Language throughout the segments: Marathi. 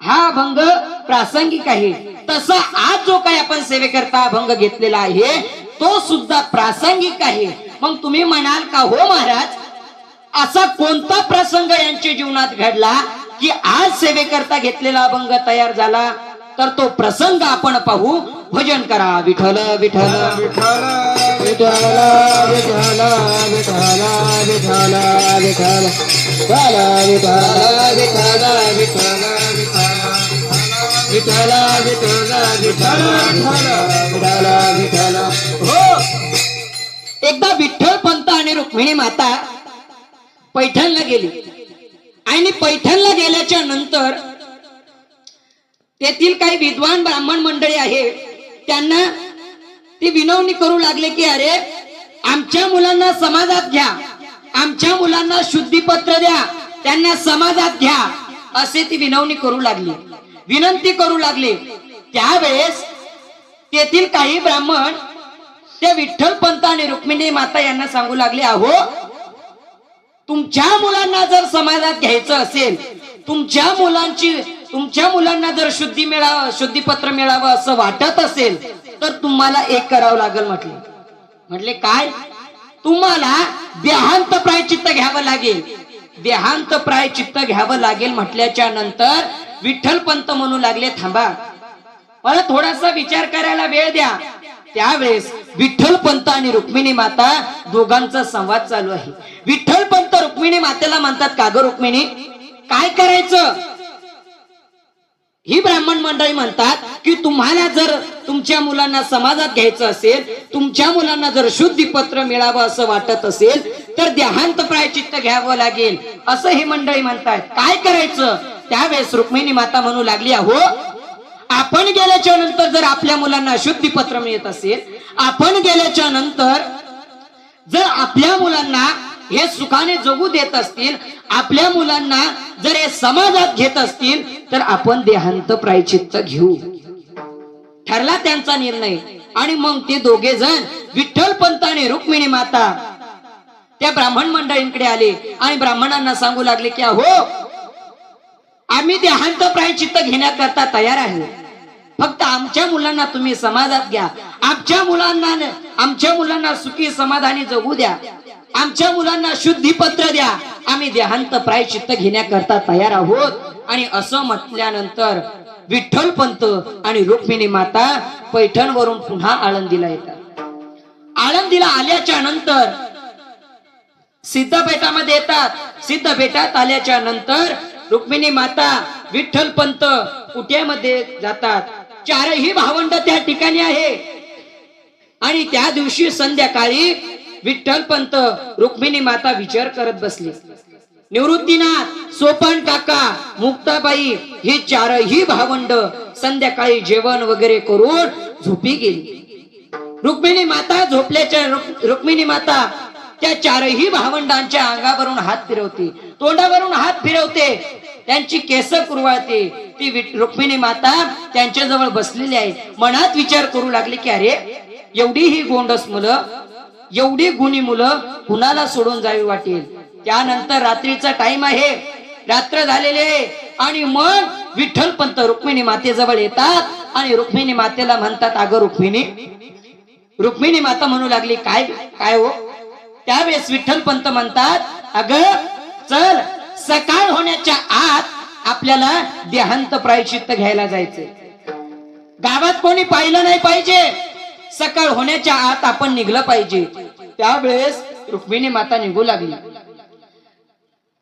हा अभंग प्रासंगिक आहे तसा आज जो काही आपण सेवेकरता अभंग घेतलेला आहे तो सुद्धा प्रासंगिक आहे मग तुम्ही म्हणाल का हो महाराज असा कोणता प्रसंग यांच्या जीवनात घडला की आज सेवेकरता घेतलेला अभंग तयार झाला तर तो प्रसंग आपण पाहू भजन करा विठल विठल विठल विठल विठल विठल विठल विठल विठल विठल विठल विठ्ठल विठ्ठल विठ्ठल विठ्ठल विठ्ठल हो. एकदा विठ्ठल पंत आणि रुक्मिणी माता पैठणला गेली. आणि पैठणला गेल्याच्यानंतर तेथील काही विद्वान ब्राह्मण मंडळी आहे त्यांना ती विनवणी करू लागले की अरे आमच्या मुलांना समाजात घ्या. आमच्या मुलांना शुद्धीपत्र द्या. त्यांना समाजात घ्या. असे ती विनवणी करू लागली. विनंती करू लागले. त्यावेळेस तेथील काही ब्राह्मण त्या विठ्ठल पंत आणि रुक्मिणी माता यांना सांगू लागले अहो तुमच्या मुलांना जर समाजात घ्यायचं असेल तुमच्या मुलांची तुमच्या मुलांना जर शुद्धी मिळावं शुद्धीपत्र मिळावं असं वाटत असेल तर तुम्हाला एक करावं लागेल म्हटले. म्हटले काय? तुम्हाला देहांत प्रायचित्त घ्यावं लागेल. देहांत प्रायचित्त घ्यावं लागेल म्हटल्याच्या नंतर विठ्ठल पंत म्हणू लागले थांबा मला थोडासा विचार करायला वेळ द्या. त्यावेळेस विठ्ठल पंत आणि रुक्मिणी माता दोघांचा संवाद चालू आहे. विठ्ठल पंत रुक्मिणी मातेला म्हणतात का ग रुक्मिणी? काय करायचं? ही ब्राह्मण मंडळी म्हणतात की तुम्हाला जर तुमच्या मुलांना समाजात घ्यायचं असेल तुमच्या मुलांना जर शुद्धीपत्र मिळावं असं वाटत असेल तर देहांत प्रायचित्त घ्यावं लागेल. असं ही मंडळी म्हणतात. काय करायचं? त्यावेळेस रुक्मिणी माता म्हणू लागली अहो आपण गेल्याच्यानंतर जर आपल्या मुलांना शुद्धीपत्र मिळत असेल आपण गेल्याच्यानंतर जर आपल्या मुलांना हे सुखाने जगू देत असतील आपल्या मुलांना जर हे समाजात घेत असतील तर आपण देहांत प्रायचित्त घेऊ. ठरला त्यांचा निर्णय. आणि मग ते दोघे जण विठ्ठल पंत आणि रुक्मिणी माता त्या ब्राह्मण मंडळींकडे आले. आणि ब्राह्मणांना सांगू लागले की अहो आम्ही देहांत प्रायचित्त घेण्याकरता तयार आहे. फक्त आमच्या मुलांना तुम्ही समाजात घ्या. आमच्या मुलांना आमच्या मुलांना सुखी समाधानी जगू द्या. आमच्या मुलांना शुद्धीपत्र द्या. आम्ही देहांत प्रायचित्त घेण्याकरता तयार आहोत. आणि असं म्हटल्यानंतर विठ्ठल पंत आणि रुक्मिणी माता पैठणवरून पुन्हा आळंदीला येतात. आळंदीला आल्याच्यानंतर सिद्धपेठामध्ये येतात. सिद्धपेठात आल्याच्यानंतर रुक्मिणी माता विठ्ठल पंत कुट्यामध्ये जातात? चारही भावंड त्या ठिकाणी आहे. आणि त्या दिवशी संध्याकाळी विठ्ठल पंत रुक्मिणी माता विचार करत बसली. निवृत्तीनाथ सोपन काका मुक्ताबाई ही चारही भावंड संध्याकाळी जेवण वगैरे करून झोपी गेली. रुक्मिणी माता झोपल्याच्या रुक्मिणी माता त्या चारही भावंडांच्या अंगावरून हात फिरवते. तोंडावरून हात फिरवते. त्यांची केस कुरवाळते. ती रुक्मिणी माता त्यांच्याजवळ बसलेली आहे. मनात विचार करू लागले की अरे एवढी ही गोंडस मुलं एवढी गुणी मुलं कुणाला सोडून जावी वाटेल? त्यानंतर रात्रीचा टाइम आहे. रात्र झालेले आहे. आणि मग विठ्ठल पंत रुक्मिणी मातेजवळ येतात. आणि रुक्मिणी मातेला म्हणतात अगं रुक्मिणी रुक्मिणी माता म्हणू लागली काय काय हो? त्यावेळेस विठ्ठल पंत म्हणतात अग चल सकाळ होण्याच्या आत आपल्याला देहांत प्रायचित्त घ्यायला जायचंय. गावात कोणी पाहिलं नाही पाहिजे. सकाळ होण्याच्या आत आपण निघलं पाहिजे. त्यावेळेस रुक्मिणी माता निघू लागली.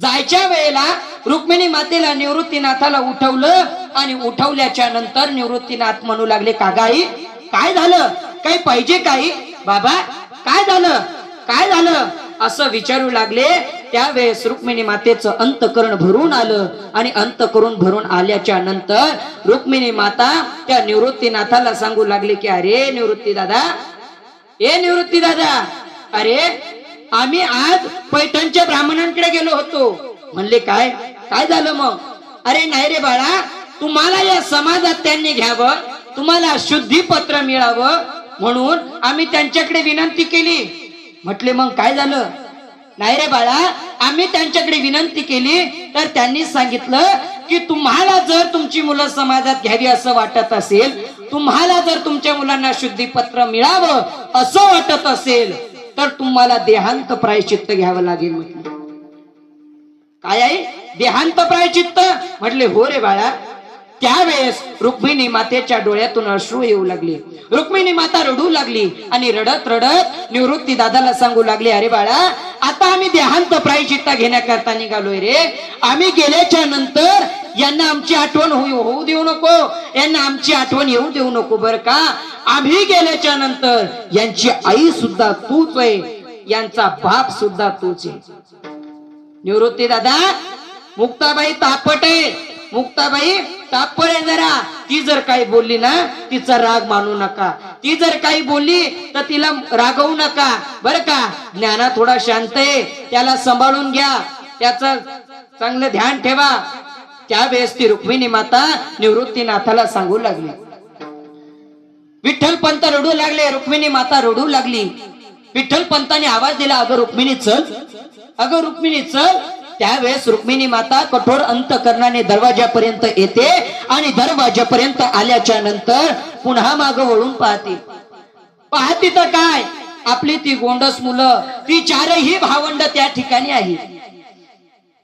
जायच्या वेळेला रुक्मिणी मातेला निवृत्तीनाथाला उठवलं आणि उठवल्याच्या नंतर निवृत्तीनाथ म्हणू लागले कागाई काय झालं? काही पाहिजे काही? बाबा काय झालं? काय झालं? असं विचारू लागले. त्यावेळेस रुक्मिणी मातेचं अंतकरण भरून आलं आणि अंतकरण भरून आल्याच्यानंतर रुक्मिणी माता त्या निवृत्तीनाथाला सांगू लागले की अरे निवृत्ती दादा ए निवृत्ती दादा अरे आम्ही आज पैठणच्या ब्राह्मणांकडे गेलो होतो. म्हणले काय? काय झालं मग? अरे नाही रे बाळा तुम्हाला या समाजात त्यांनी घ्यावं तुम्हाला शुद्धीपत्र मिळावं म्हणून आम्ही त्यांच्याकडे विनंती केली. म्हटले मग काय झालं? नाही रे बाळा आम्ही त्यांच्याकडे विनंती केली तर त्यांनी सांगितलं की तुम्हाला जर तुमची मुलं समाजात घ्यावी असं वाटत असेल तुम्हाला जर तुमच्या मुलांना शुद्धीपत्र मिळावं असं वाटत असेल तर तुम्हाला देहांत प्रायचित्त घ्यावं लागेल म्हटलं. काय आहे देहांत प्रायचित्त म्हटले हो रे बाळा त्यावेळेस रुक्मिणी मातेच्या डोळ्यातून अश्रू येऊ लागले. रुक्मिणी माता रडू लागली आणि रडत रडत निवृत्ती दादाला सांगू लागले अरे बाळा आता आम्ही देहांत प्रायचित्ता घेण्याकरता निघालोय रे. आम्ही गेल्याच्यानंतर यांना आमची आठवण होऊ होऊ देऊ नको. यांना आमची आठवण येऊ देऊ नको बर का. आम्ही गेल्याच्यानंतर यांची आई सुद्धा तूच आहे. यांचा बाप सुद्धा तूच आहे. निवृत्ती दादा मुक्ताबाई तापट आहे. मुक्ताबाई तात्पर्य आहे जरा. ती जर काही बोलली ना तिचा राग मानू नका. ती जर काही बोलली तर तिला रागवू नका. बर का? ज्ञाना थोडा शांत आहे. त्याला सांभाळून घ्या. त्याचं चांगलं ध्यान ठेवा. त्यावेळेस ती रुक्मिणी माता निवृत्तीनाथाला सांगू लागली. विठ्ठल पंत रडू लागले. रुक्मिणी माता रडू लागली. विठ्ठल पंताने आवाज दिला अगं रुक्मिणी चल. अगं रुक्मिणी चल. त्यावेळेस रुक्मिणी माता कठोर अंतकरणाने दरवाजापर्यंत येते आणि दरवाजापर्यंत आल्याच्यानंतर पुन्हा माग वळून पाहते. पाहते तर काय? आपली ती गोंडस मुलं ती चारही भावंड त्या ठिकाणी आहे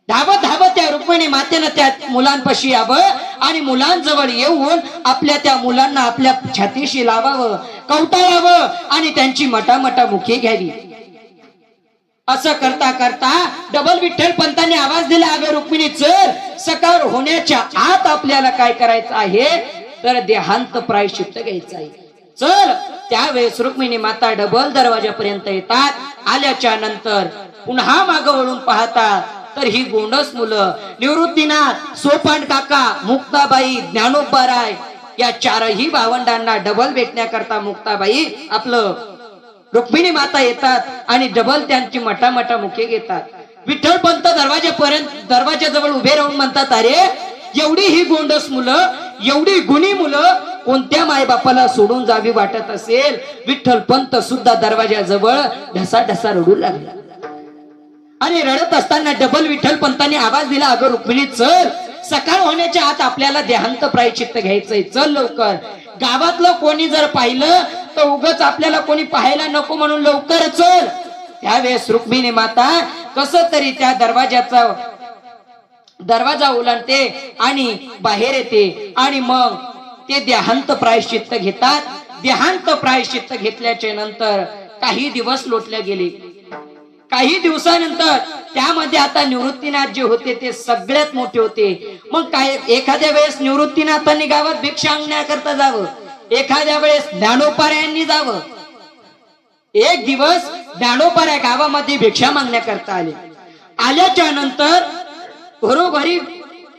धावत धावत त्या रुक्मिणी मातेनं त्या मुलांपाशी यावं आणि मुलांजवळ येऊन आपल्या त्या मुलांना आपल्या छातीशी लावावं कवटाळावं आणि त्यांची मटामटा मुखी घ्यावी. असं करता करता डबल विठ्ठल पंतांनी आवाज दिला अगं रुक्मिणी चल. सकाळ होण्याच्या आत आपल्याला काय करायचं आहे? तर देहांत प्रायश्चित्त घ्यायचं आहे. चल. त्यावेळेस रुक्मिणी माता डबल दरवाजापर्यंत येतात. आल्याच्यानंतर पुन्हा माग वळून पाहतात तर ही गोंडस मुलं निवृत्तीनाथ सोपान काका मुक्ताबाई ज्ञानोबाराय या चारही भावंडांना डबल भेटण्याकरता मुक्ताबाई आपलं रुक्मिणी माता येतात आणि डबल त्यांची मटा मटा मुखे घेतात. विठ्ठल पंत दरवाजापर्यंत दरवाजाजवळ उभे राहून म्हणतात अरे एवढी ही गोंडस मुलं एवढी गुणी मुलं कोणत्या मायबापाला सोडून जावी वाटत असेल? विठ्ठल पंत सुद्धा दरवाजाजवळ ढसा ढसा रडू लागला. आणि रडत असताना डबल विठ्ठल पंतांनी आवाज दिला अगं रुक्मिणी चल. सकाळ होण्याच्या आत आपल्याला देहांत प्रायचित्त घ्यायचंय. चल लवकर. गावातलं कोणी जर पाहिलं तर उगच आपल्याला कोणी पाहायला नको म्हणून लवकर चल. त्यावेळेस रुक्मिणी माता कस तरी त्या दरवाजाचा दरवाजा ओलांडते आणि बाहेर येते आणि मग ते देहांत प्रायश्चित्त घेतात. देहांत प्रायश्चित्त घेतल्याच्या नंतर काही दिवस लोटले गेले. काही दिवसानंतर त्यामध्ये आता निवृत्तीनाथ जे होते ते सगळ्यात मोठे होते. मग काय एखाद्या वेळेस निवृत्तीनाथांनी गावात भिक्षा आणण्याकरता जावं? एखाद्या वेळेस ज्ञानोपाऱ्यांनी जावं. एक दिवस ज्ञानोपाऱ्या गावामध्ये भिक्षा मागण्याकरता आले. आल्याच्यानंतर घरोघरी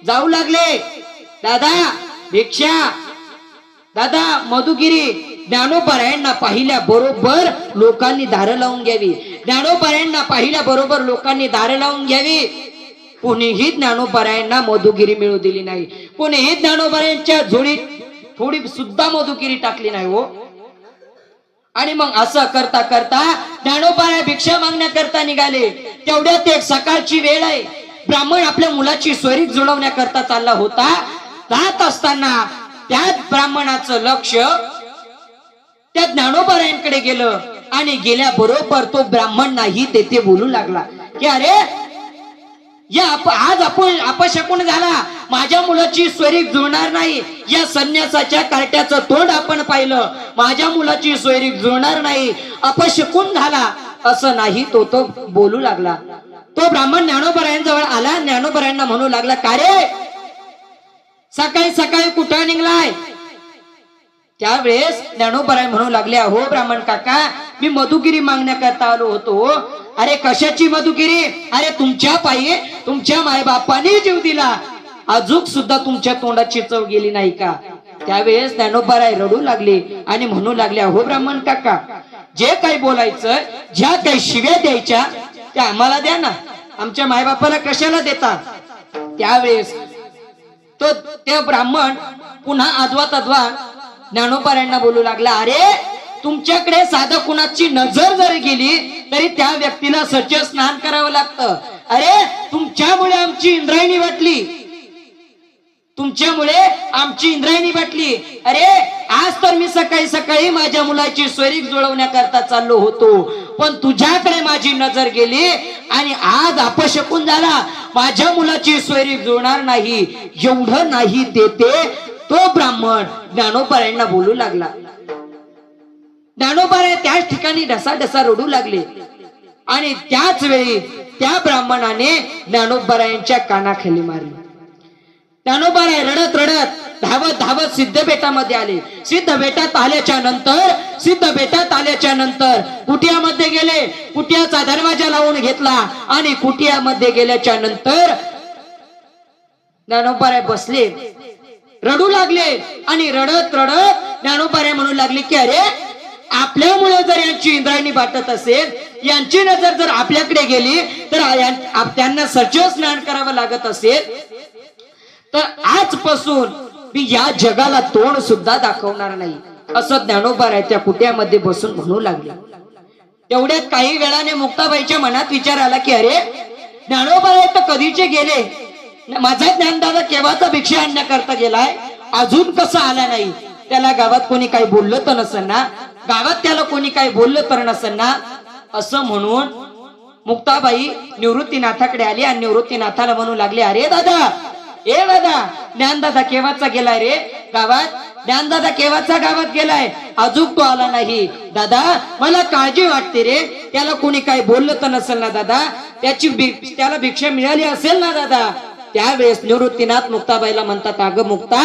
जाऊ लागले. दादा भिक्षा. दादा मधुगिरी. ज्ञानोपाऱ्यांना पाहिल्या बरोबर लोकांनी दार लावून घ्यावी. ज्ञानोपाऱ्यांना पाहिल्या बरोबर लोकांनी दार लावून घ्यावी. कोणीही ज्ञानोपाऱ्यांना मधुगिरी मिळू दिली नाही. कोणीही ज्ञानोपाऱ्यांच्या जोडीत थोडी सुद्धा मधुकिरी टाकली नाही हो. आणि मग असं करता करता ज्ञानोपाराय भिक्षा मागण्याकरता निघाले. तेवढ्यात एक सकाळची वेळ आहे. ब्राह्मण आपल्या मुलाची स्वरीत जुळवण्याकरता चालला होता. जात असताना त्याच ब्राह्मणाचं लक्ष त्या ज्ञानोबारायांकडे गेलं. आणि गेल्याबरोबर तो ब्राह्मण नाही तेथे बोलू लागला. की अरे या आप- आज आपण अपशकून झाला. माझ्या मुलाची स्वरीक जुळणार नाही. या संन्यासाच्या कार्ट्याचं तोंड आपण पाहिलं. माझ्या मुलाची स्वरीक जुळणार नाही. अपशकून झाला. असं नाही तो तो बोलू लागला. तो ब्राह्मण ज्ञानोबरायांजवळ आला. ज्ञानोबरायांना म्हणू लागला का रे? सकाळी सकाळी कुठं निघलाय? त्यावेळेस ज्ञानोबराय म्हणू लागले हो ब्राह्मण काका मी मधुगिरी मागण्याकरता आलो होतो. अरे कशाची मधुगिरी? अरे तुमच्या पायी तुमच्या मायबापाने जीव दिला. अजूक सुद्धा तुमच्या तोंडाची चव गेली नाही का? त्यावेळेस ज्ञानोबाराय रडू लागले आणि म्हणू लागले अहो ब्राह्मण काका जे काही बोलायचं ज्या काही शिव्या द्यायच्या त्या आम्हाला द्या ना. आमच्या मायबापाला कशाला देता त्यावेळेस तो ते ब्राह्मण पुन्हा आजवा तद्वा ज्ञानोपाऱ्यांना बोलू लागला अरे तुमच्याकडे साधं कुणाची नजर जरी गेली तरी त्या व्यक्तीला सज्ज स्नान करावं लागतं. अरे तुमच्यामुळे आमची इंद्रायणी वाटली. तुमच्यामुळे आमची इंद्रायणी वाटली. अरे आज तर मी सकाळी सकाळी माझ्या मुलाची स्वरीक जुळवण्याकरता चाललो होतो. पण तुझ्याकडे माझी नजर गेली आणि आज अपशकून झाला. माझ्या मुलाची स्वरीक जुळणार नाही. एवढं नाही देते. तो ब्राह्मण ज्ञानोबारायांना बोलू लागला. ज्ञानोबाराय त्याच ठिकाणी ढसाढसा रडू लागले. आणि त्याच वेळी त्या ब्राह्मणाने ज्ञानोबारायांच्या कानाखाली मारली. ज्ञानोबाराय रडत रडत धावत धावत सिद्ध बेटामध्ये आले. सिद्ध बेटात आल्याच्यानंतर सिद्ध बेटात आल्याच्यानंतर कुटियामध्ये गेले. कुटियाचा दरवाजा लावून घेतला आणि कुटियामध्ये गेल्याच्यानंतर ज्ञानोबाराय बसले. रडू लागले आणि रडत रडत ज्ञानोबाराय म्हणू लागले की अरे आपल्यामुळे जर यांची इंद्रायणी वाटत असेल यांची नजर जर आपल्याकडे गेली तर त्यांना सचव स्नान करावं लागत असेल. तर आजपासून मी या जगाला तोंड सुद्धा दाखवणार नाही असं ज्ञानोबा राय त्या कुट्यामध्ये बसून म्हणू लागले. तेवढ्यात काही वेळाने मुक्ताबाईच्या मनात विचार आला की अरे ज्ञानोबा राय तर कधीचे गेले? माझा ज्ञानदादा केव्हाचा भिक्षा आणण्याकरता गेलाय? अजून कसा आला नाही? त्याला गावात कोणी काही बोललं तर नसेल ना? गावात त्याला कोणी काही बोललं तर नसेल ना असं म्हणून मुक्ताबाई निवृत्तीनाथाकडे आली आणि निवृत्तीनाथाला म्हणू लागले अरे दादा ए दादा ज्ञानदादा केव्हाचा गेलाय रे गावात? ज्ञानदादा केव्हाचा गावात गेलाय? अजून तो आला नाही. दादा मला काळजी वाटते रे त्याला कोणी काही बोललं तर नसेल ना दादा? त्याची त्याला भिक्षा मिळाली असेल ना दादा? त्यावेळेस निवृत्तीनाथ मुक्ताबाईला म्हणतात अगं मुक्ता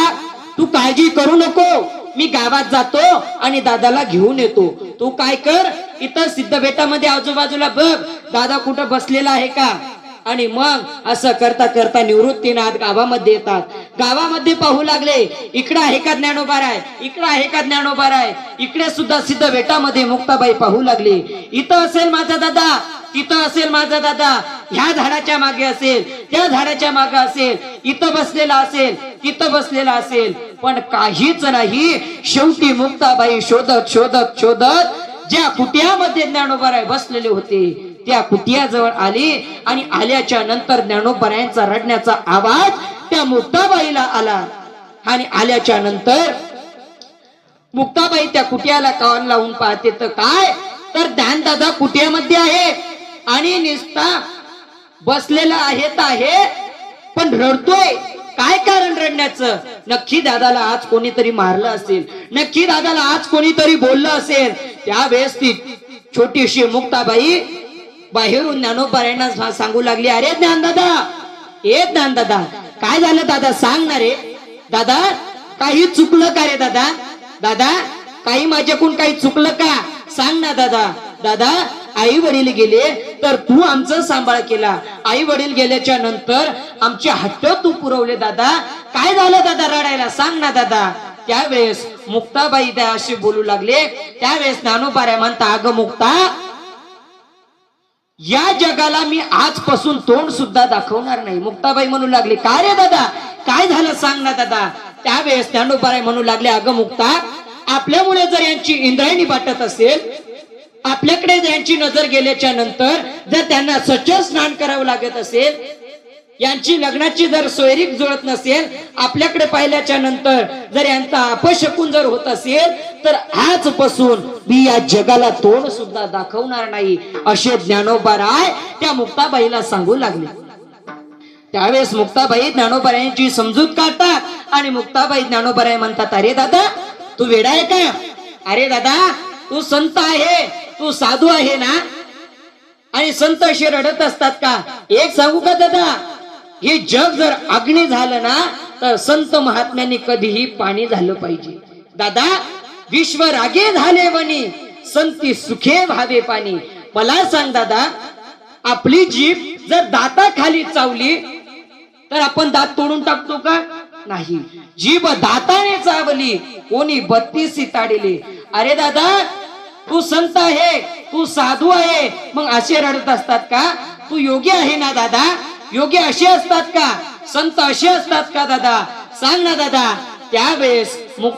तू काळजी करू नको मी गावात जातो आणि दादाला घेऊन येतो. तू काय कर? इथं सिद्ध बेटामध्ये आजूबाजूला बघ. दादा कुठं बसलेला आहे का? आणि मग असं करता करता निवृत्तीनाथ गावामध्ये येतात. गावामध्ये पाहू लागले इकडं आहे का ज्ञानोबाराय? इकडं आहे का ज्ञानोबाराय? इकडे सुद्धा सिद्ध बेटामध्ये मुक्ताबाई पाहू लागली. इथं असेल माझा दादा. तिथं असेल माझा दादा. ह्या झाडाच्या मागे असेल त्या झाडाच्या मागे असेल इथं बसलेला असेल तिथं बसलेला असेल. पण काहीच नाही. शेवटी मुक्ताबाई शोधत शोधत शोधत ज्या कुटियामध्ये ज्ञानोबाराय बसलेले होते त्या कुटियाजवळ आली आणि आल्याच्यानंतर ज्ञानोबारायांचा रडण्याचा आवाज त्या मुक्ताबाईला आला. आणि आल्याच्यानंतर मुक्ताबाई त्या कुटियाला कान लावून पाहते तर काय? तर ज्ञानदादा कुटियामध्ये आहे. आणि निस्ता बसलेला आहे आहे पण रडतोय. काय कारण रडण्याचं? नक्की दादाला आज कोणीतरी मारलं असेल नक्की दादाला आज कोणीतरी बोललं असेल. त्यावेळेस ती छोटीशी मुक्ताबाई बाहेरून ज्ञानोबारायांना सांगू लागली अरे ज्ञानदादा ए ज्ञानदादा काय झालं दादा? सांग ना रे. दादा काही चुकलं का रे दादा? दादा काही माझ्याकडून काही चुकलं का? सांग ना दादा. दादा आई वडील गेले तर तू आमचं सांभाळ केला. आई वडील गेल्याच्यानंतर आमचे हट्ट तू पुरवले दादा. काय झालं दादा रडायला? सांग ना दादा. त्यावेळेस मुक्ताबाई त्या अशी बोलू लागले. त्यावेळेस ज्ञानोबाऱ्या म्हणता अगं मुक्ता या जगाला मी आजपासून तोंड सुद्धा दाखवणार नाही. मुक्ताबाई म्हणू लागली काय रे दादा? काय झालं? सांग ना दादा. त्यावेळेस ज्ञानोबाराय म्हणू लागले अगं मुक्ता आपल्यामुळे जर यांची इंद्रायणी वाटत असेल आपल्याकडे यांची नजर गेल्याच्यानंतर जर त्यांना स्वच्छ स्नान करावं लागत असेल यांची लग्नाची जर सोयरीक जुळत नसेल आपल्याकडे पाहिल्याच्या नंतर जर यांचा अपशकून जर होत असेल तर आजपासून मी या जगाला तोंड सुद्धा दाखवणार नाही असे ज्ञानोबा राय त्या मुक्ताबाईला सांगू लागले. त्यावेळेस मुक्ताबाई ज्ञानोबरायांची समजूत काढतात आणि मुक्ताबाई ज्ञानोबराय म्हणतात अरे दादा तू वेडा आहे का? अरे दादा तू संत आहे. तू साधू आहे ना? आणि संत असे रडत असतात का? एक सांगू का दादा? हे जग जर अग्नी झालं ना तर संत महात्म्यांनी कधीही पाणी झालं पाहिजे. दादा विश्व रागे झाले वनी संती सुखे व्हावे पाणी. मला सांग दादा आपली जीभ जर दाता खाली चावली तर आपण दात तोडून टाकतो का? नाही. जीभ दाताने चावली कोणी बत्तीस ताडिले अरे दादा तू संत आहे तू साधू आहे मग असे रडत असतात का? तू योगी आहे ना दादा? योगी असे असतात का? संत असे असतात का दादा? सांग ना दादा. त्यावेळेस मुख